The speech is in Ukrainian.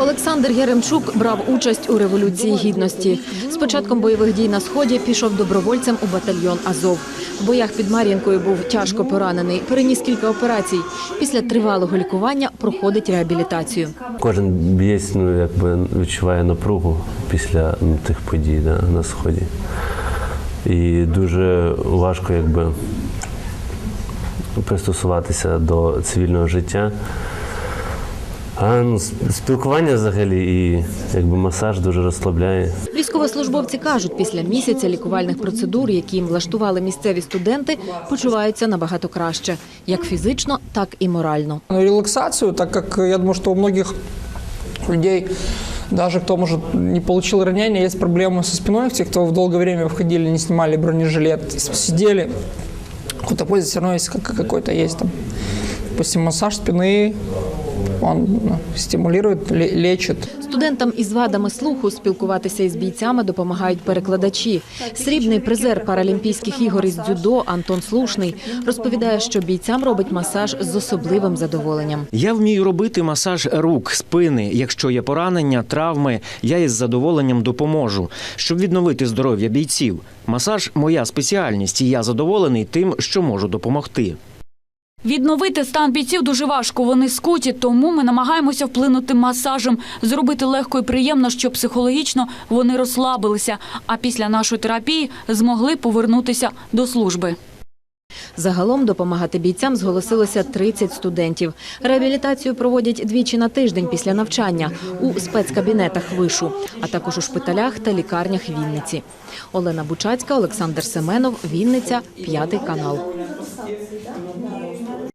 Олександр Яремчук брав участь у революції гідності. З початком бойових дій на сході пішов добровольцем у батальйон Азов. В боях під Мар'їнкою був тяжко поранений, переніс кілька операцій. Після тривалого лікування проходить реабілітацію. Кожен б'єць ну, якби відчуває напругу після ну, тих подій да, на сході. І дуже важко якби, пристосуватися до цивільного життя. А ну, спілкування взагалі і якби масаж дуже розслабляє. Військовослужбовці кажуть, після місяця лікувальних процедур, які їм влаштували місцеві студенти, почуваються набагато краще, як фізично, так і морально. Ну, релаксацию, так как я думаю, что у многих людей, даже кто, может, не получил ранения, есть проблемы со спиной. Те, кто в долгое время входили, не снимали бронежилет, сидели, какой-то позе все равно есть какой-то есть там. Допустим, массаж спины, он ну, стимулирует, лечит. Студентам із вадами слуху спілкуватися із бійцями допомагають перекладачі. Срібний призер Паралімпійських ігор із дзюдо Антон Слушний розповідає, що бійцям робить масаж з особливим задоволенням. Я вмію робити масаж рук, спини. Якщо є поранення, травми, я із задоволенням допоможу, щоб відновити здоров'я бійців. Масаж моя спеціальність, і я задоволений тим, що можу допомогти. Відновити стан бійців дуже важко. Вони скуті, тому ми намагаємося вплинути масажем, зробити легко і приємно, щоб психологічно вони розслабилися. А після нашої терапії змогли повернутися до служби. Загалом допомагати бійцям зголосилося 30 студентів. Реабілітацію проводять двічі на тиждень після навчання у спецкабінетах вишу, а також у шпиталях та лікарнях Вінниці. Олена Бучацька, Олександр Семенов, Вінниця, п'ятий канал.